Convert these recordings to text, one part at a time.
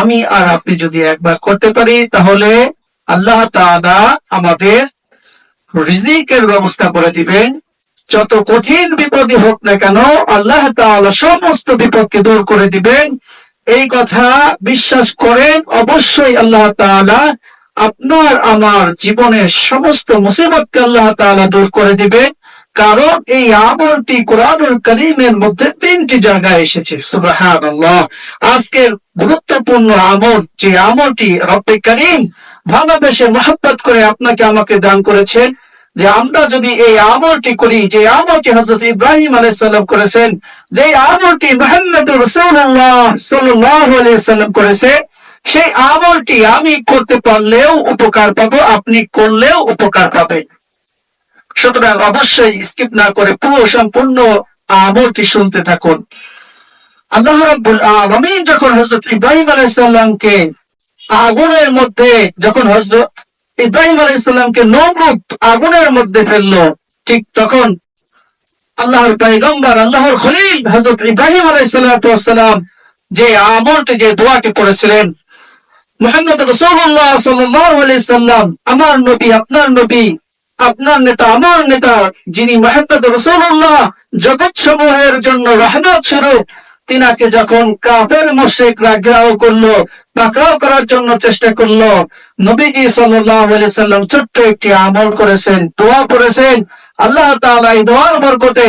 আমি আর আপনি যদি একবার করতে পারি, তাহলে আল্লাহ আমাদের রিজিকের ব্যবস্থা করে দিবেন। যত কঠিন বিপদই হোক না কেন, আল্লাহ তাআলা সমস্ত বিপদকে দূর করে দিবেন। এই কথা বিশ্বাস করেন, অবশ্যই আল্লাহ আপনার, আমার জীবনের সমস্ত মুসিবতকে আল্লাহ তাআলা দূর করে দিবেন। কারণ এই আমলটি কোরআনুল করিমের মধ্যে তিনটি জায়গায় এসেছে। সুবহানাল্লাহ। আজকের গুরুত্বপূর্ণ আমল, যে আমলটি রব্বে করিম ভালোবেসে মহাব্বত করে আপনাকে আমাকে দান করেছেন, যে আমরা যদি এই আমলটি করি, যে আমলটি হজরত ইব্রাহিম আলাইসাল্লাম করেছেন, যে আমলটি মোহাম্মদ রসুল্লাহ সাল্লাম করেছে সেই আমলটি আমি করতে পারলেও উপকার পাবো, আপনি করলেও উপকার পাবেন। সুতরাং অবশ্যই স্কিপ না করে পুরো সম্পূর্ণ আমলটি শুনতে থাকুন। আল্লাহ রাব্বুল আলামিন যখন হযরত ইব্রাহিম আলাইহিস সালামকে আগুনের মধ্যে যখন হযরত ইব্রাহিম আলাইহিস সালামকে নমরুদ আগুনের মধ্যে ফেলল, ঠিক তখন আল্লাহর পয়গম্বর, আল্লাহর খলিল হযরত ইব্রাহিম আলাইহিস সালাম যে আমলটি, যে দোয়াটি পড়েছিলেন মুহাম্মদ আলাইহি সাল্লাম আমার নবী, আপনার নবী আপনার নেতা, আমার নেতা, যিনি মোহাম্মদ রসুল্লাহ জগৎ সমূহের জন্য রহমত স্বরূপ, তিনাকে যখন কাফের মোশেকরা গ্রাহ করল, পাকড়াও করার জন্য চেষ্টা করল, নবীজি সাল্লাম ছোট্ট একটি আমল করেছেন, দোয়া করেছেন। আল্লাহ তালা এই দোয়ার বরকতে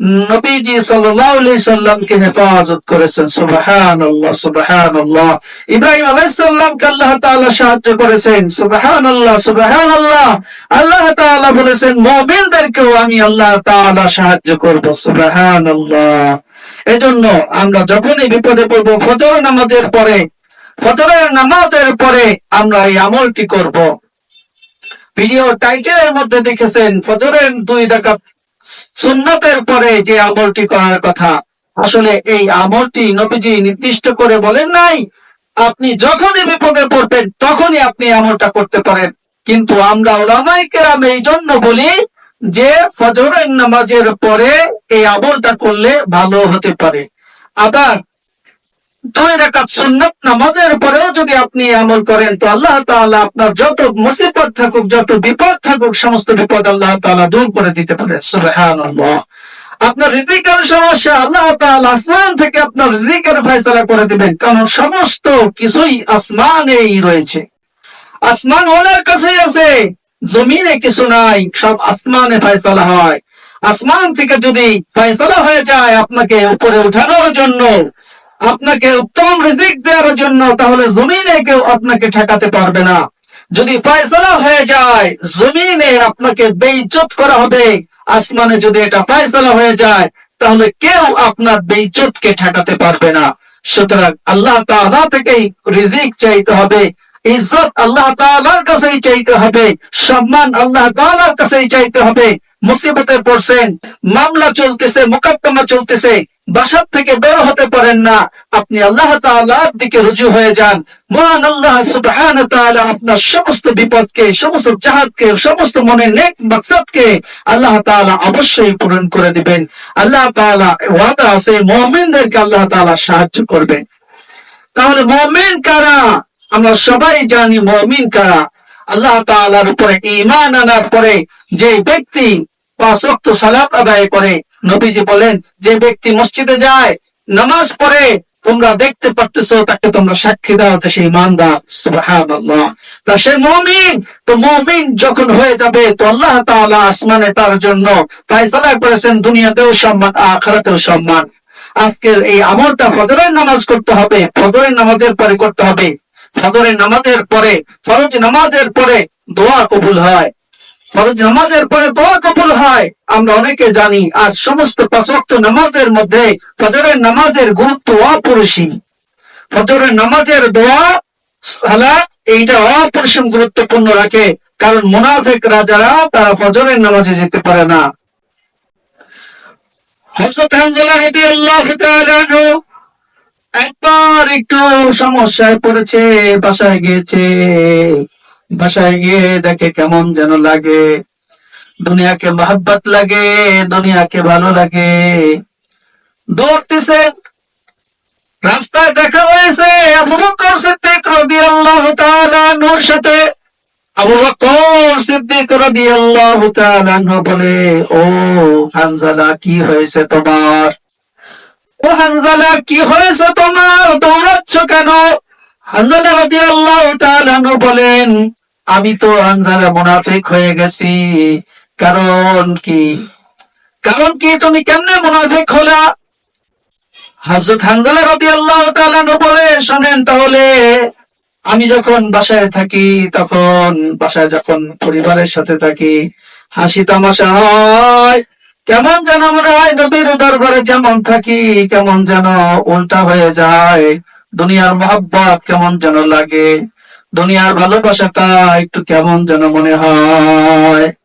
নবীজি সাল্লামকে হেফাজত করেছেন, সুবহানাল্লাহ সুবহানাল্লাহ। ইব্রাহিম আলাইহিস সালামকে আল্লাহ তাআলা সাহায্য করেছেন, সুবহানাল্লাহ সুবহানাল্লাহ। আল্লাহ আল্লাহ তাআলা বলেছেন, মুমিনদেরকেও আমি আল্লাহ তাআলা সাহায্য করব, সুবহানাল্লাহ। এজন্য আমরা যখনই বিপদে পড়ব, ফজর নামাজের পরে, ফজরের নামাজের পরে আমরা এই আমলটি করব। ভিডিও টাইটেলের মধ্যে দেখেছেন, ফজরের দুই রাকাত সুন্নতের পরে যে আমলটি করার কথা, আসলে এই আমলটি নবীজি নির্দিষ্ট করে বলেন নাই, আপনি যখনই বিপদে পড়বেন, তখনই আপনি আমলটা করতে পারেন। কিন্তু আমরা ওলামাই কেরাম এই জন্য বলি যে, ফজরের নামাজের পরে এই আমলটা করলে ভালো হতে পারে। আবার দুই রাকাত সুন্নত নামাজের পরেও যদি আপনি আমল করেন, তো আল্লাহ তাআলা আপনার যত মুসিবত থাকুক, যত বিপদ থাকুক, সমস্ত বিপদ আল্লাহ তাআলা দূর করে দিতে পারে। সুবহানাল্লাহ। আপনার রিজিকের সমস্যা আল্লাহ তাআলা আসমান থেকে আপনার রিজিকের ফয়সালা করে দিবেন, কারণ সমস্ত কিছুই আসমানেই রয়েছে। আসমান ওনার কাছেই আছে, জমিনে কিছু নাই, সব আসমানে ফয়সালা হয়। আসমান থেকে যদি ফয়সালা হয়ে যায় আপনাকে উপরে উঠানোর জন্য আপনাকে উত্তম রিজিক দেওয়ার জন্য তাহলে জমিনে কেউ আপনাকে ঠেকাতে পারবে না। যদি ফয়সালা হয়ে যায়, জমিনে আপনাকে বেইজ্জত করা হবে। আসমানে যদি এটা ফয়সালা হয়ে যায়, তাহলে কেউ আপনার বেইজ্জতকে ঠেকাতে পারবে না। সুতরাং আল্লাহ তাআলা থেকেই রিজিক চাইতে হবে, ইজ্জত আল্লাহ তাআলার কাছেই চাইতে হবে, সম্মান আল্লাহ তাআলার কাছেই চাইতে হবে মুসিবতে পড়ছেন মামলা চলতেছে, মোকদ্দমা চলতেছে, বাসার থেকে বের হতে পারেন না। আপনি আল্লাহ তাআলার দিকে রুজু হয়ে যান। মহান আল্লাহ সুবহানাহু তাআলা আপনার সমস্ত বিপদকে, সমস্ত জাহাদকে সমস্ত মনের নেক মাকসাদকে আল্লাহ তাআলা অবশ্যই পূরণ করে দিবেন। আল্লাহ তাআলা ওয়াদা আছে, মুমিনদেরকে আল্লাহ তাআলা সাহায্য করবেন তাহলে মুমিন কারা? আমরা সবাই জানি মুমিন কারা। আল্লাহ তাআলার উপরে ঈমান আনার পরে যে ব্যক্তি পাঁচ সালাত আদায় করে। নবীজি বলেন, যে ব্যক্তি মসজিদে যায়, নামাজ পড়ে, তোমরা দেখতে তাকে তোমরা সাক্ষী তা সে তো যখন হয়ে যাবে, তো আল্লাহ আসমানে তার জন্য ফয়সালা করেছেন, দুনিয়াতেও সম্মান, আখিরাতেও সম্মান। আজকের এই আমলটা ফজরের নামাজ করতে হবে, ফজরের নামাজের পরে করতে হবে। ফজরের নামাজের পরে, ফরজ নামাজের পরে দোয়া কবুল হয়। ফরজ নামাজের পরে দোয়া কবুল হয়, আমরা অনেকে জানি আর সমস্ত পাঁচওয়াক্ত নামাজের মধ্যে ফজরের নামাজের গুরুত্ব অপরিসীম। ফজরের নামাজের দোয়া, সালাত, এইটা অপরিসীম গুরুত্বপূর্ণ রাখে, কারণ মুনাফিক রাজারা তারা ফজরের নামাজে যেতে পারে না। একবার একটু সমস্যায় পড়েছে, বাসায় গিয়েছে। বাসায় গিয়ে দেখে কেমন যেন লাগে। দুনিয়াকে মহাব্বত লাগে, দুনিয়াকে ভালো লাগে। দৌড়তেছে, রাস্তায় দেখা হয়েছে আবু বকর সাথে। আবু বকর সিদ্দিক বলে, ও হানজালা, কি হয়েছে তোমার? ও হানজালা, কি হয়েছে তোমার? দৌড়াচ্ছ কেন? হানজালা বলেন, আমি তো হানজালা মুনাফিক হয়ে গেছি। কারণ কি? কারণ কি? তুমি কেমনে মুনাফিক হলা? হযরত হানজালা তাআলা আনহু বলে, শুনেন তাহলে, আমি যখন বাসায় থাকি, তখন বাসায় যখন পরিবারের সাথে থাকি, হাসি তামাশা হয়। কেমন যেন মনে হয় নবীর দরবারে যেমন থাকি, কেমন যেন উল্টা হয়ে যায়। দুনিয়ার মহাব্বত কেমন যেন লাগে, দুনিয়ার ভালোবাসাটা একটু কেমন যেন মনে হয়।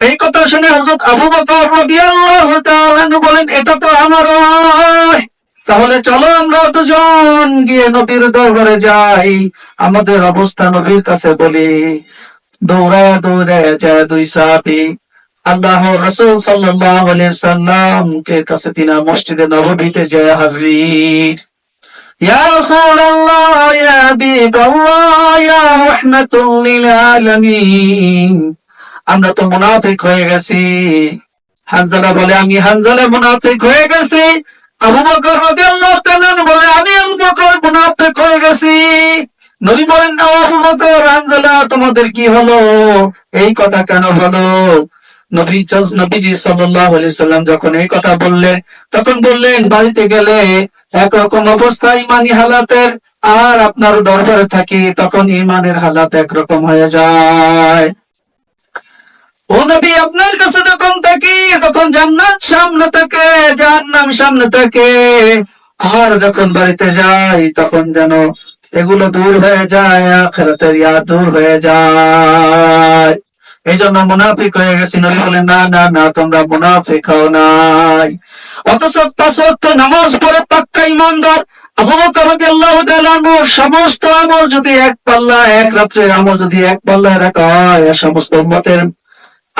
এই কথা শুনে হযরত আবু বকর বলেন, এটা তো আমার। তাহলে চলো আমরা দুজন গিয়ে নবীর দরবারে যাই। আমাদের অবস্থা নবীর কাছে বলি। দৌড়ায় দৌড়ায় যায় দুই সাহাবি। আল্লাহ রসুল সাল্লাল্লাহু আলাইহি সাল্লাম কে কাছে তিনা মসজিদে নববীতে যায় হাজির। ইয়া রাসূলুল্লাহ, ইয়া হাবিবাল্লাহ, ইয়া রাহমাতুল লিল আলামিন। আমরা তো মুনাফিক হয়ে গেছি। হানজালা বলে, আমি হানজালা মুনাফিক হয়ে গেছি। আবু বকর রাদিয়াল্লাহু তাআলা বলে, আমি আবু বকর মুনাফিক হয়ে গেছি। নবী বলেন "ও আবু বকর হানজালা, তোমাদের কি হলো? এই কথা কেন হলো? নবী নবীজি সাল্লাল্লাহু আলাইহি সাল্লাম যখন এই কথা বললেন, তখন বললেন, বাড়িতে গেলে একরকম অবস্থা, ইমানি হালাতের। আর আপনার দরবারে থাকি, তখন ইমানের হালাত একরকম হয়ে যায়। ও নবী, আপনার কাছে যখন তখন জান্নাত সামনে থাকে, জাহান্নাম সামনে থাকে। আর যখন বাড়িতে যাই, তখন যেন এগুলো দূর হয়ে যায়, আখেরাতের ইয়াদ দূর হয়ে যায়। এই জন্য মুনাফিক হয়ে গেছি, নবী বলেন, না না না, তোমরা মুনাফিক হও নাই। অথচ পাঁচ নামাজ পড়ে পাক্কা ইমানদার। সমস্ত আমল যদি এক পাল্লা এক রাত্রের আমল যদি এক পাল্লায় রাখা হয় সমস্ত উম্মতের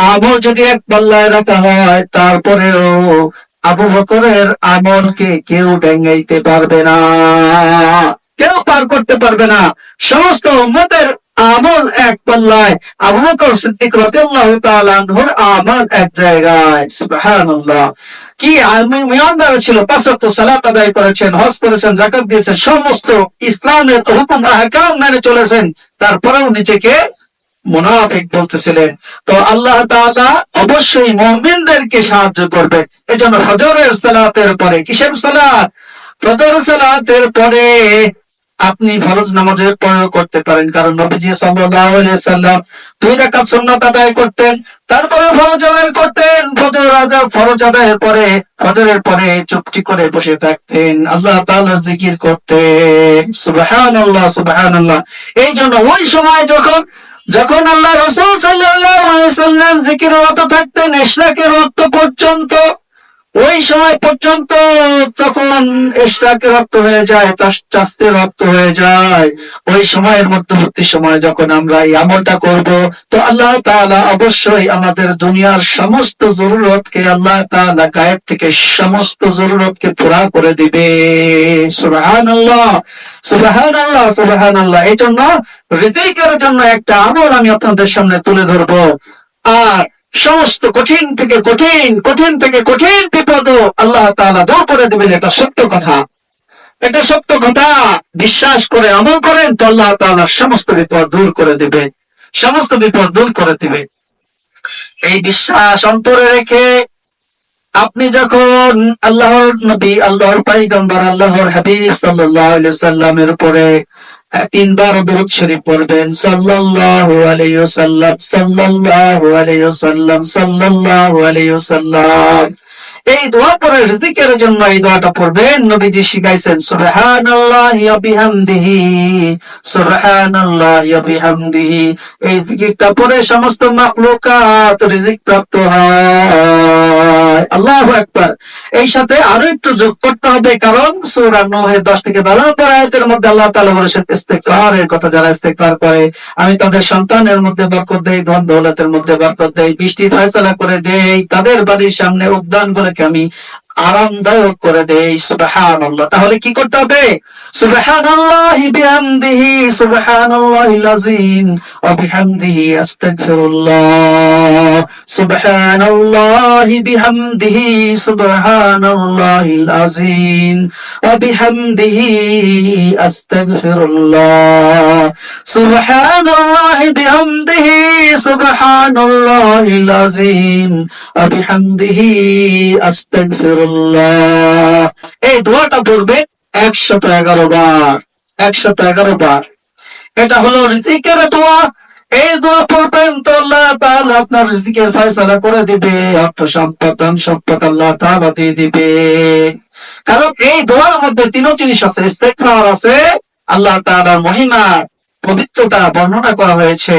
আমল যদি এক পাল্লায় রাখা হয়, তারপরেও আবু বকরের আমলকে কেউ ডেঙ্গাইতে পারবে না। কেউ পার করতে পারবে না। সমস্ত উম্মতের আমল এক পাল্লায়। আবু বকর সিদ্দিক রাদিয়াল্লাহু আমল এক জায়গায়। কি আমি, ইমানদার ছিল, পাঁচ সালাত আদায় করেছেন, হজ করেছেন জাকাত দিয়েছেন, সমস্ত ইসলামের হুকুম, আহকাম মেনে চলেছেন। তারপরেও নিজেকে মুনাফিক বলতেছিলেন। তো আল্লাহ তাআলা অবশ্যই মুমিনদেরকে সাহায্য করবে। এজন্য ফজরের সালাতের পরে, কিসের সালাত? ফজর সালাতের পরে আপনি ফরজ নামাজের পরেও করতে পারেন। কারণ নবীজি সাল্লাম দুই রাকাত সুন্নাত আদায় করতেন, তারপরে ফরজ আদায় করতেন। ফজর আদায় ফরজ আদায়ের পরে, ফজরের পরে চুপটি করে বসে থাকতেন। আল্লাহ তাআলার জিকির করতেন। সুবহানাল্লাহ সুবহানাল্লাহ। এই জন্য ওই সময় যখন যখন আল্লাহ রসুল সাল্লাহ সাল্লাম জিকির রত থাকতেন ইশরাকের রক্ত পর্যন্ত ওই সময় পর্যন্ত তখন ইশরাকে রক্ত হয়ে যায়, তাস- চাস্তে রক্ত হয়ে যায়। ওই সময়ের মধ্যবর্তী সময় যখন আমরা এই আমলটা করব, তো আল্লাহ তাআলা অবশ্যই আমাদের দুনিয়ার সমস্ত জরুরতকে আল্লাহ তাআলা গায়েব থেকে সমস্ত জরুরতকে পুরা করে দিবে। সুবহানাল্লাহ সুবহানাল্লাহ সুবহানাল্লাহ। এই জন্য রিজিকের জন্য একটা আমল আমি আপনাদের সামনে তুলে ধরবো। আর সমস্ত কঠিন থেকে কঠিন কঠিন থেকে কঠিন বিপদ আল্লাহ তালা দূর করে দেবেন, এটা সত্য কথা। এটা সত্য কথা। বিশ্বাস করে, আমল করেন, তো আল্লাহ তালা সমস্ত বিপদ দূর করে দেবে। সমস্ত বিপদ দূর করে দেবে। এই বিশ্বাস অন্তরে রেখে আপনি যখন আল্লাহর নবী, আল্লাহর পাইগম্বর আল্লাহর হাবিব আলাইহি সাল্লামের উপরে তিনবার দরুদ শরীফ পড়বেন, সাল্লাল্লাহু আলাইহি ওয়াসাল্লাম, সাল্লাল্লাহু আলাইহি ওয়াসাল্লাম, সাল্লাল্লাহু আলাইহি ওয়াসাল্লাম এই দোয়া পরে রিজিকের জন্য এই দোয়াটা পড়বেন। নবীজি শিখাইছেন, সুবহানাল্লাহি ওয়া বিহামদিহি, সুবহানাল্লাহি ওয়া বিহামদিহি। এই জিকিরটা পরে সমস্ত মাখলুকাত রিজিক প্রাপ্ত হয়। আল্লাহু আকবার। এই সাথে আরও একটু যোগ করতে হবে, কারণ সূরা নূহের 10 থেকে 12 নম্বর আয়াতের মধ্যে আল্লাহ তাআলা বলেছেন, ইস্তিগফারের কথা যারা ইস্তিগফার করে, আমি তাদের সন্তানের মধ্যে বরকত দেই ধন দৌলতের মধ্যে বরকত দেই বৃষ্টি ফয়সালা করে দেই, তাদের বাড়ির সামনে উদ্যান গুলোকে আমি আরামদায়ক করে দেই সুবহান আল্লাহ তাহলে কি করতে হবে? সুবহানাল্লাহি বিহামদিহি সুবহানাল্লাহিল আযীম ওয়া বিহামদিহি আস্তাগফিরুল্লাহ সুবহানাল্লাহি বিহামদিহি সুবহানাল্লাহিল আযীম ওয়া বিহামদিহি আস্তাগফিরুল্লাহ সুবহানাল্লাহি বিহামদিহি সুবহানাল্লাহিল আযীম ওয়া বিহামদিহি আস্তাগফিরুল্লাহ এই দোয়াটা পড়বে একশত এগারো বার। একশত এগারো বার। এটা হলো রিজিকের দোয়া। এই দোয়া পড়বেন তো আল্লাহ তাহলে আপনার রিজিকের ফয়সালা করে দিবে অর্থ সম্পদ সম্পদ আল্লাহ তাহলে দিয়ে দিবে। কারণ এই দোয়ার মধ্যে তিনও জিনিস আছে, ইস্তেগফার আছে, আল্লাহ তাআলার মহিমা পবিত্রতা বর্ণনা করা হয়েছে।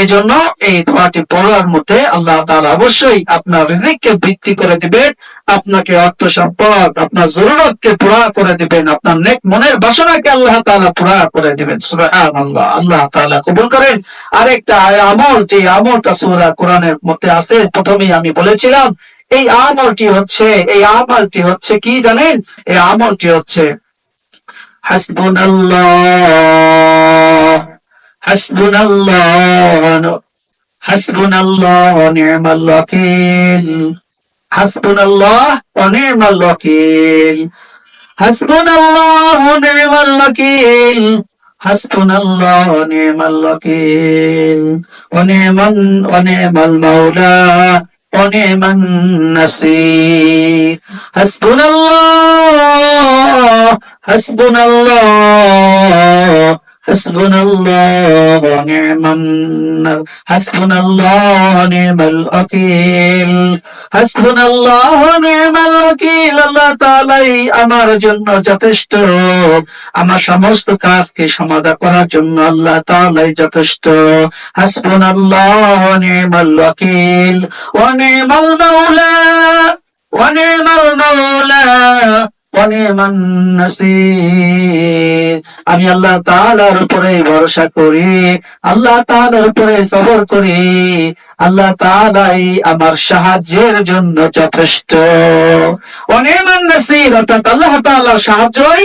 এই জন্য এই দোয়াটি পড়ার মধ্যে আল্লাহ তাআলা অবশ্যই আপনার রিজিককে বৃদ্ধি করে দিবেন, আপনাকে অর্থ সম্পদ আপনার জরুরতকে পুরা করে দিবেন, আপনার নেক মনের বাসনাকে আল্লাহ তাআলা পুরা করে দিবেন। সুবহানাল্লাহ, আল্লাহ তাআলা কবুল করেন। আরেকটা আমল, যে আমলটা সূরা কোরআনের মধ্যে আছে, প্রথমেই আমি বলেছিলাম, এই আমলটি হচ্ছে, এই আমলটি হচ্ছে কি জানেন? এই আমলটি হচ্ছে হাসবুনাল্লাহ হাসবুনাল্লাহ হাসবুনাল্লাহ নি'মাল ওয়াকিল হাসবুনাল্লাহ নি'মাল ওয়াকিল হাসবুনাল্লাহ নি'মাল ওয়াকিল হাসবুনাল্লাহ ওয়া নি'মাল ওয়াকিল ওয়া নি'মান মাওলা ওয়া নি'মান নাসির হাসবুনাল্লাহ হাসবুনাল্লাহ حسبنا الله ونعم الن- حسبنا الله ونعم الوكيل حسبنا الله ونعم الوكيل আল্লাহ তাআলাই আমার জন্য যথেষ্ট আমার সমস্ত কাজকে সমাধা করার জন্য আল্লাহ তাআলাই যথেষ্ট হাসবুনাল্লাহ ওয়া নি'মাল ওয়াকিল ওয়া নি'মাল মাওলা ওয়া নি'মাল মাওলা ওয়া নি'মান নাসির আমি আল্লাহ তালার উপরে ভরসা করি, আল্লাহ তালার উপরে সবর করি, আল্লাহ তালাই আমার সাহায্যের জন্য যথেষ্ট। অনেমান নাসির অর্থাৎ আল্লাহ তালার সাহায্যই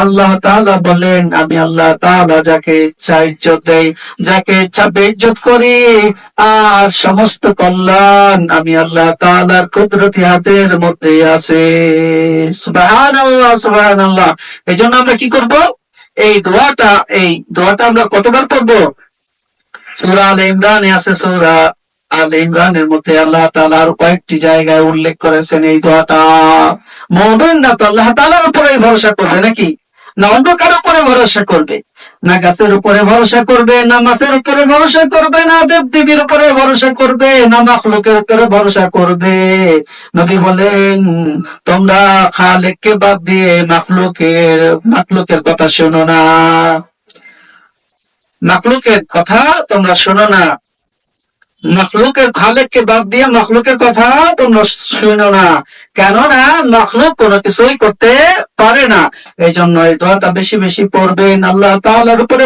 আল্লাহ তালা বলেন, আমি আল্লাহ তালা যাকে ইচ্ছা ইজ্জত দেই, যাকে ইচ্ছা বেজ্জত করি, আর সমস্ত কল্যাণ আমি আল্লাহ তালার কুদরতি হাতের মধ্যে আছে। সুবাহান আল্লাহ সুবাহান আল্লাহ এই জন্য আমরা কি করব? এই দোয়াটা এই দোয়াটা আমরা কতবার করব সুরা আল ইমরানে আছে সুরা আল ইমরানের মধ্যে আল্লাহ তাআলা আরও কয়েকটি জায়গায় উল্লেখ করেছেন এই দোয়াটা। মুমিনরা তো আল্লাহ তালার উপরে ভরসা করবে নাকি? না অন্য কারও উপরে ভরসা করবে? না গাছের উপরে ভরসা করবে, না মাছের উপরে ভরসা করবে, না দেব দেবীর উপরে ভরসা করবে, না মাখলুকের উপরে ভরসা করবে। নবী বলেন, তোমরা খালেককে বাদ দিয়ে মাখলুকের মাখলুকের কথা শোনো না। মাখলুকের কথা তোমরা শোনো না। মখলুকের খালেককে বাদ দিয়ে মখলুকের কথা তোমরা শুনো না। কেননা মখলুক কোনো কিছুই করতে পারে না। এই জন্য এই দোয়াটা বেশি বেশি পড়বেন। আল্লাহ তাহলে উপরে